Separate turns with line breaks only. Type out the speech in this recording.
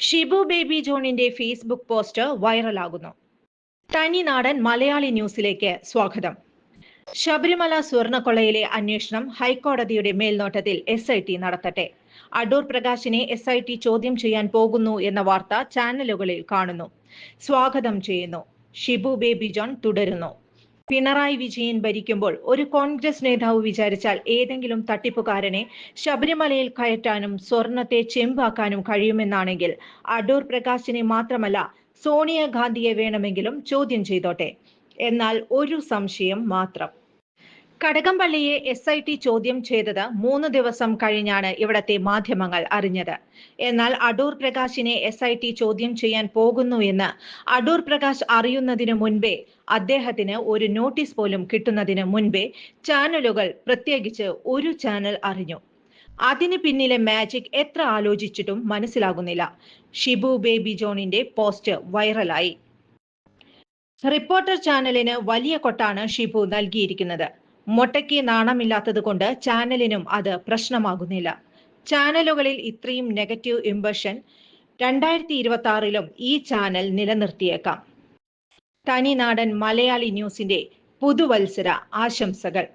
ഷിബു ബേബി ജോണിന്റെ Facebook post വൈറലാകുന്നു. തനി നാടൻ മലയാളി ന്യൂസിലേക്ക് സ്വാഗതം. ശബരിമല സ്വർണക്കൊളയിലെ അന്വേഷണം ഹൈക്കോടതിയുടെ മേൽനോട്ടത്തിൽ എസ് ഐ ടി നടത്തട്ടെ. അടൂർ പ്രകാശിനെ എസ് ഐ ടി ചോദ്യം ചെയ്യാൻ പോകുന്നു എന്ന വാർത്ത ചാനലുകളിൽ കാണുന്നു. സ്വാഗതം ചെയ്യുന്നു. ഷിബു ബേബി ജോൺ തുടരുന്നു. പിണറായി വിജയൻ ഭരിക്കുമ്പോൾ ഒരു കോൺഗ്രസ് നേതാവ് വിചാരിച്ചാൽ ഏതെങ്കിലും തട്ടിപ്പുകാരനെ ശബരിമലയിൽ കയറ്റാനും സ്വർണത്തെ ചെമ്പാക്കാനും കഴിയുമെന്നാണെങ്കിൽ അടൂർ പ്രകാശിനെ മാത്രമല്ല സോണിയാഗാന്ധിയെ വേണമെങ്കിലും ചോദ്യം ചെയ്തോട്ടെ. എന്നാൽ ഒരു സംശയം മാത്രം. കടകംപള്ളിയെ എസ് ഐ ടി ചോദ്യം ചെയ്തത് മൂന്ന് ദിവസം കഴിഞ്ഞാണ് ഇവിടത്തെ മാധ്യമങ്ങൾ അറിഞ്ഞത്. എന്നാൽ അടൂർ പ്രകാശിനെ എസ് ഐ ടി ചോദ്യം ചെയ്യാൻ പോകുന്നു എന്ന് അടൂർ പ്രകാശ് അറിയുന്നതിന് മുൻപേ അദ്ദേഹത്തിന് ഒരു നോട്ടീസ് പോലും കിട്ടുന്നതിന് മുൻപേ ചാനലുകൾ പ്രത്യേകിച്ച് ഒരു ചാനൽ അറിഞ്ഞു. അതിന് പിന്നിലെ മാജിക് എത്ര ആലോചിച്ചിട്ടും മനസ്സിലാകുന്നില്ല. ഷിബു ബേബി ജോണിന്റെ പോസ്റ്റ് വൈറലായി. റിപ്പോർട്ടർ ചാനലിന് വലിയ കൊട്ടാണ് ഷിബു നൽകിയിരിക്കുന്നത്. മൊട്ടയ്ക്ക് നാണമില്ലാത്തത് കൊണ്ട് ചാനലിനും അത് പ്രശ്നമാകുന്നില്ല. ചാനലുകളിൽ ഇത്രയും നെഗറ്റീവ് ഇംപ്രഷൻ രണ്ടായിരത്തി ഇരുപത്തി ആറിലും ഈ ചാനൽ നിലനിർത്തിയേക്കാം. തനിനാടൻ മലയാളി ന്യൂസിന്റെ പുതുവത്സര ആശംസകൾ.